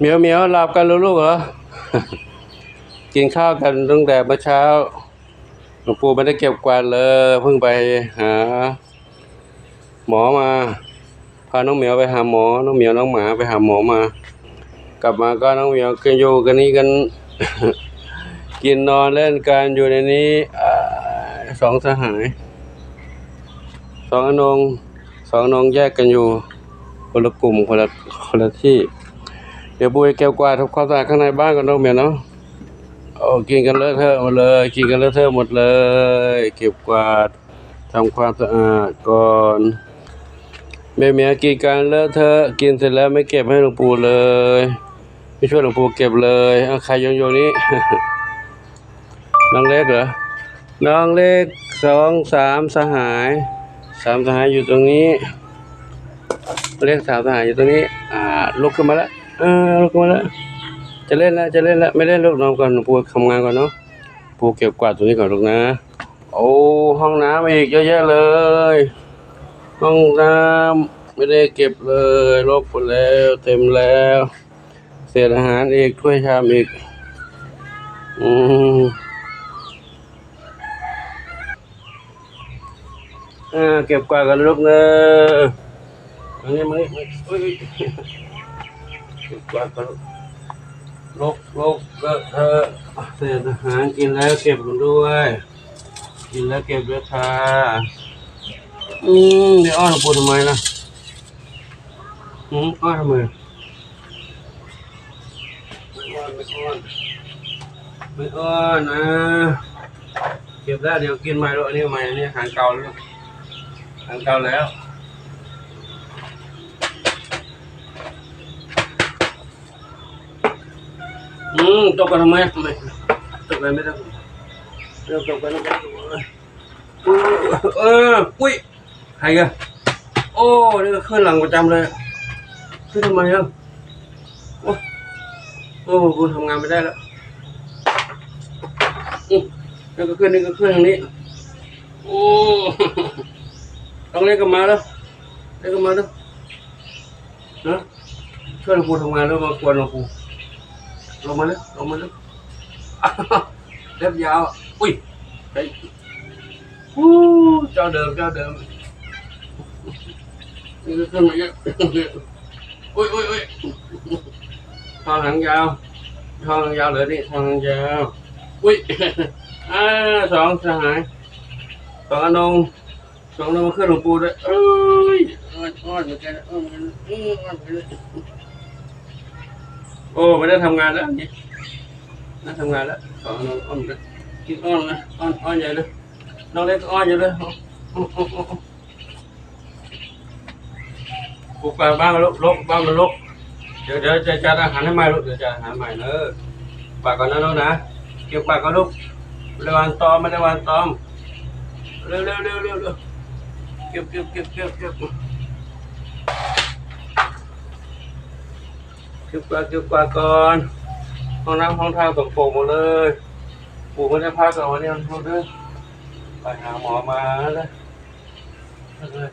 เหมียวเหมียวหลับกันลูกเหรอ กินข้าวกันตั้งแต่เมื่อเช้าหลวงปู่ไม่ได้เก็บกวาดเลยเพิ่งไปหา หมอมา พาน้องเหมียวไปหาหมอ น้องเหมียวน้องหมาไปหาหมอมา กลับมาก็น้องเหมียวกันอยู่กันนี้กัน กินนอนเล่นกันอยู่ในนี้อสองสหายสองอนงสองอนงแยกกันอยู่คนละกลุ่มคนละคนละที่ เดี๋ยวบุยแก้วกวาดทำความสะอาดข้างในบ้านกันน้องเมียเนาะโอ้กินกันเลอะเทอะหมดเลยกินกันเลอะเทอะหมดเลย เก็บกวาดทำความสะอาดก่อนแม่เมียกินกันเลอะเทอะกินเสร็จแล้วไม่เก็บให้หลวงปู่เลยไม่ช่วยหลวงปู่เก็บเลยเอาใครโยนโยนนี้น้องเล็กเหรอน้องเล็กสองสามสหายสามสหายอยู่ตรงนี้เรียกสามสหายอยู่ตรงนี้ อ่าลุกขึ้นมาแล้ว เออลุกมาแล้วจะเล่นแล้วจะเล่นแล้วไม่เล่นลูกนอนก่อนปูทำงานก่อนเนาะปูเก็บกวาดตรงนี้ก่อนลูกนะ โอ้ห้องน้ำอีกเยอะแยะเลย ห้องน้ำไม่ได้เก็บเลยลบหมดแล้วเต็มแล้ว เศษอาหารอีกถ้วยชามอีก อืมเก็บกวาดกันลูกเนอะอันนี้มานี่มาอุ้ย เก็บกวาดกันลูกลกเลอะเทอะเศษอาหารกินแล้วเก็บกันด้วย กินแล้วเก็บด้วยค่ะอืมเดี๋ยวอ้อนหลวงปู่ทำไมล่ะอืมอ้อนทำไมไม่อ้อนไม่อ้อนไม่อ้อนนะเก็บได้เดี๋ยวกินใหม่ลูกอันนี้ใหม่อันนี้อาหารเก่าแล้วทางเก่าแล้ว อืมตกกันทำไมทำไมตกกันไม่ได้เริ่มตกกันแล้วกันเอออุ้ยใครกันโอ้นี่ก็ขึ้นหลังประจำเลยขึ้นทำไมอะโอ้โอ้กูทำงานไม่ได้แล้วอืมนี่ก็ขึ้นนี่ก็ขึ้นทางนี้โอ้ต้องเล่นกันมาแล้วเล่นกันมาแล้วนะช่วยหลวงปู่ทำงานแล้วมากวนหลวงปู่ ลงมาแล้วลงมาแล้วเล็บยาว อุ้ยไอ้อู้เจ้าเดิมเจ้าเดิมนี่ก็ขึ้นมาเยอะอุ้ยอุ้ยอุ้ยทองหางยาวทองหางยาวเหลือนี่ทองหางยาวอุ้ยอ่าสองสหายสองอนงสองเรามาขึ้นหลวงปู่ด้วยเอ้ยอ้อนอ้อนเหมือนกันอ้อนเหมือนกันอ้อนเหมือนกัน โอ้ไม่ได้ทำงานแล้วนี่น่าทำงานแล้วสองน้องอ้อนอนกันกินอ้อนนะอ้อนอ้อนใหญ่เลยน้องเล็กอ้อนอยู่เลยปลูกปลาบ้านมันลกลกบ้านมันลกเดี๋ยวเดี๋ยวจะจัดอาหารให้ใหม่ลูกเดี๋ยวจะอาหารใหม่เนอะปากก่อนนะลูกนะเก็บปากก่อนลูกไม่ได้วางตอมไม่ได้วางตอมเร็วเร็วเร็วเร็วเร็วเก็บเก็บเก็บเก็บเก็บ เก็บกวาดเก็บกวาก่อนห้องน้ำห้องท่าสกปรกหมดเลยปู่ไม่ได้พักก่อนวันนี้มันพูดด้วยไปหาหมอมาแล้ว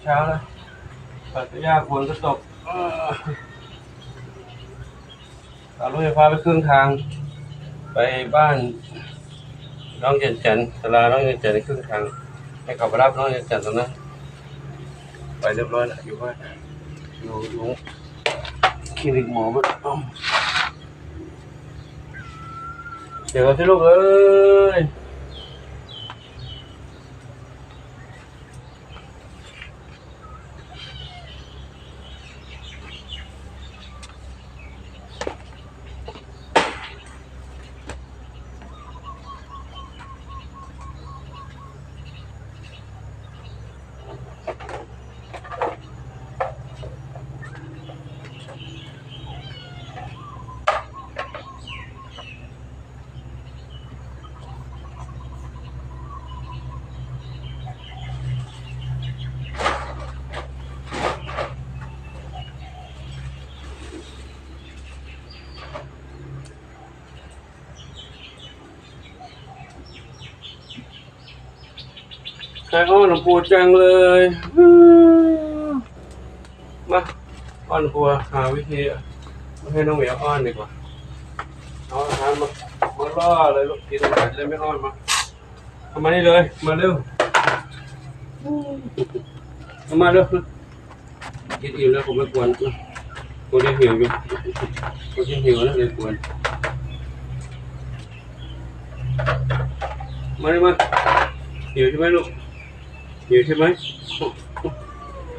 เช้าแล้วปัดไปยากฝนก็ตกเอารถไฟฟ้าไปครึ่งทาง ไปบ้านน้องเจนเจนตลาน้องเจนเจนครึ่งทาง ให้เขาไปรับน้องเจนเจนตรงนั้นไปเรียบร้อยแล้วอยู่บ้านอยู่อยู่ คลินิกหม ใครอ้อนหลวงปู่จังเลยมาอ้อนหลวงปู่หาวิธีให้น้องเหมียวอ้อนดีกว่าเอาอาหารมามาล่อเลยลูกกินอาหารจะได้ไม่อ้อนมาเอามานี่เลย มาเร็วเอามาเร็วกินอิ่มแล้วผมไม่กวนคนที่หิวอยู่คนที่หิวแล้วเลยกวนมาเลยมาหิวใช่ไหมลูก หิวใช่ไหม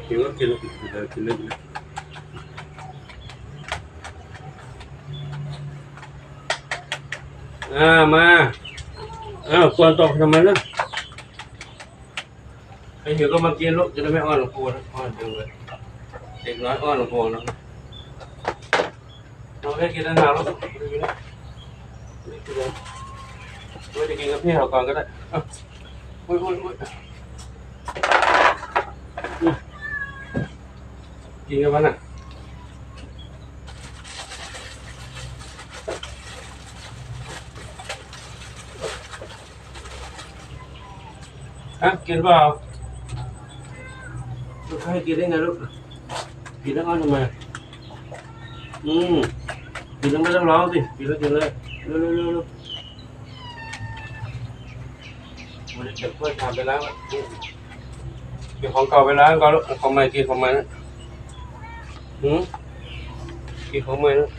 หิวก็กินเลยกินเลยกินเลยอ่ามาอ้าวควรตกทำไมล่ะไอ้หิวก็มากินลูกจะได้ไม่อ้อนหลวงปู่นะอ้อนจังเลยเด็กน้อยอ้อนหลวงปู่นะเราได้กินอาหารแล้วไม่กินแล้วไม่กินแล้วไม่ได้กินกับพี่เราก่อนก็ได้อะอุ้ยอุ้ยอุ้ย กินกันมันอะฮะกินเปล่าลูกให้กินได้ไงลูกกินแล้วอ้อนทำไมอืมกินแล้วไม่ต้องร้องสิกินแล้วกินเลยเร็วเร็วเร็วเร็วมันจะเก็บถ้วยชามไปล้า กินของเก่าไปล้างก่อนลูกของใหม่กินของใหม่นะหืมกินของใหม่นะ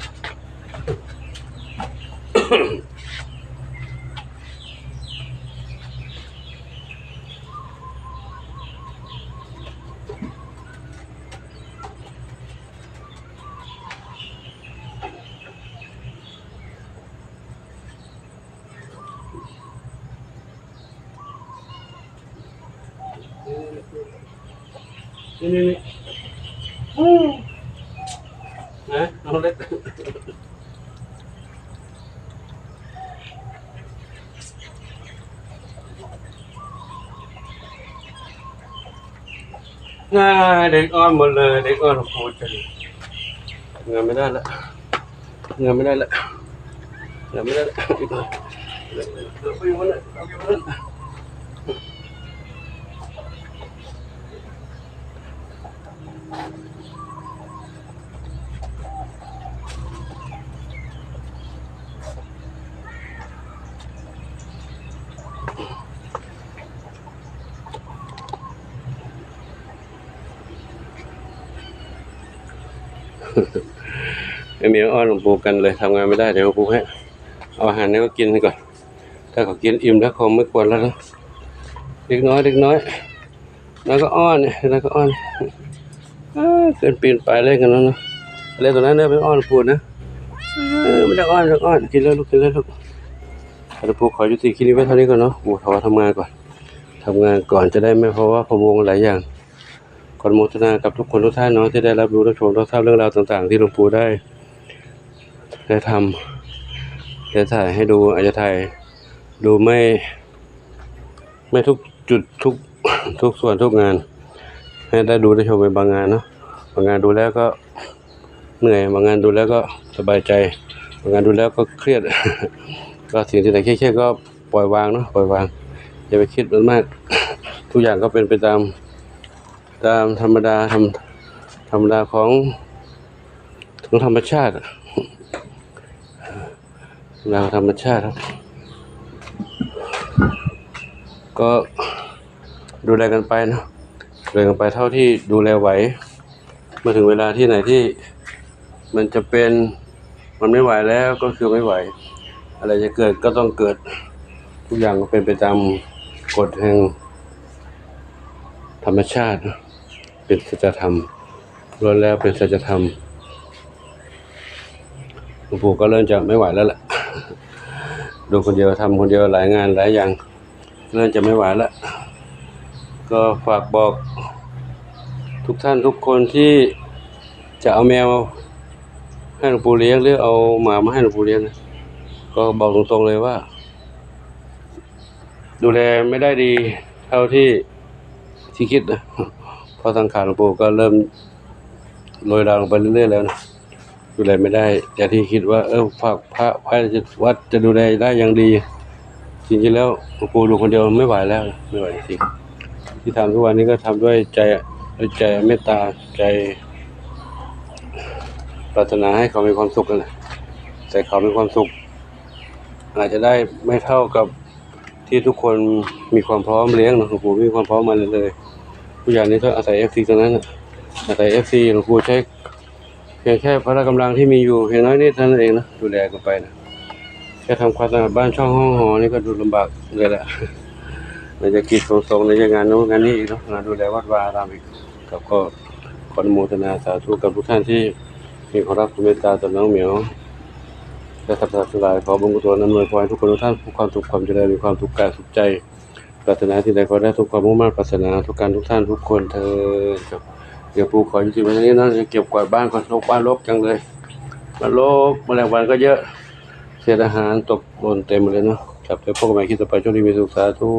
นี่นี่นี่อืมนะน้องเล็กง่ายเด็กอ้อนหมดเลยเด็กอ้อนโคตรเลยเงิน ไม่ได้ละเงินไม่ได้ละเงินไม่ได้ละอีกหน่อยเดี๋ยวเดี๋ยวไปอยู่มันน่ะเอาอยู่มันน่ะไอเหมียวอ้อนหลวงปู่กันเลยทำงานไม่ได้เดี๋ยวหลวงปู่ให้เอาอาหารนี้ก็กินก่อน ถ้าเขากินอิ่มแล้วคงไม่กวนแล้วนะเด็กน้อยเด็กน้อย แล้วก็อ้อนแล้วก็อ้อนเกินปีนไปเล่นกันแล้วนะเล่นตรงนั้นเนี่ยไปอ้อนหลวงปู่นะไม่ได้อ้อนไม่ได้อ้อนกินแล้วลูกกินแล้วลูกหลวงปู่ขอยุติคลิปนี้ไว้เท่านี้ก่อนเนาะหมู่ขอทำงานก่อนทำงานก่อนจะได้ไม่เพราะว่าพะวงหลายอย่าง ขออนุโมทนากับทุกคนทุกท่านเนาะที่ได้รับรู้รับชมรับทราบเรื่องราวต่าง ๆ ที่หลวงปู่ได้ ได้ทำได้ถ่ายให้ดูอาจจะถ่ายดูไม่ ไม่ทุกจุดทุกทุกส่วนทุกงาน ให้ได้ดูได้ชมเป็นบางงานเนาะบางงานดูแล้วก็เหนื่อยบางงานดูแล้วก็สบายใจบางงานดูแล้วก็เครียด ก็สิ่งที่ไหนเครียดๆก็ปล่อยวางเนาะปล่อยวางอย่าไปคิดมันมาก ทุกอย่างก็เป็นไปตาม ตามธรรมดาธรรมธรรมดาของของธรรมชาติอะธรรมดาธรรมชาติครับ ก็ดูแลกันไปนะดูแลกันไปเท่าที่ดูแลไหวเมื่อถึงเวลาที่ไหนที่มันจะเป็นมันไม่ไหวแล้วก็คือไม่ไหว อะไรจะเกิดก็ต้องเกิดทุกอย่างก็เป็นไปตามกฎแห่งธรรมชาติ เป็นสัจธรรมล้วนแล้วเป็นสัจธรรมหลวงปู่ก็เริ่มจะไม่ไหวแล้วแหละดูคนเดียวทำคนเดียวหลายงานหลายอย่างเริ่มจะไม่ไหวแล้วก็ฝากบอกทุกท่านทุกคนที่จะเอาแมวให้หลวงปู่เลี้ยงหรือเอาหมามาให้หลวงปู่เลี้ยงนะก็บอกตรงๆเลยว่า ดูแลไม่ได้ดีเท่าที่ที่คิดนะ เพราะสังขารหลวงปู่ก็เริ่มโรยดาวลงไปเรื่อยๆแล้วนะดูแลไม่ได้อย่างที่คิดว่า เออฝากพระไว้จะวัดจะดูแลได้อย่างดี จริงๆแล้วหลวงปู่ดูคนเดียวไม่ไหวแล้วไม่ไหวจริงที่ทำทุกวันนี้ก็ทำด้วยใจด้วยใจเมตตาใจปรารถนาให้เขามีความสุขนั่นแหละแต่เขามีความสุข อาจจะได้ไม่เท่ากับที่ทุกคนมีความพร้อมเลี้ยงหลวงปู่มีความพร้อมมาเลยเลย ผู้ใหญ่นี่ต้องอาศัยเอฟซีตรงนั้นน่ะอาศัยเอฟซีหลวงปู่ใช้เพียงแค่พละกำลังที่มีอยู่เพียงน้อยนิดเท่านั้นเองนะดูแลกันไปนะแค่ทำความสะอาดบ้านช่องห้องหอนี่ก็ดูลำบากเลยแหละในจะกิจของสงในจะงานโน้นงานนี้อีกเนาะงานดูแลวัดวาอารามอีกครับก็ขออนุโมทนาสาธุกับทุกท่านที่มีความรักความเมตตาต่อน้องเหมียวและสัพพะทั้งหลายขอบุญกุศลอำนวยพรให้ทุกคนทุกท่านผู้ความสุขความเจริญมีความสุขกายสุขใจ ปรารถนาที่ใดขอได้ทุกความมุ่งมั่นปรารถนาทุกการทุกท่านทุกคนเธอครับเดี๋ยวปู่ขอจริงๆวันนี้นะจะเก็บกวาดบ้านก่อนรกบ้านลกจังเลยมานรกแมลงวันก็เยอะเศษอาหารตกหล่นเต็มเลยเนาะครับเดี๋ยวพบกันใหม่คลิปต่อไปช่วงนี้มีสุขสาธุ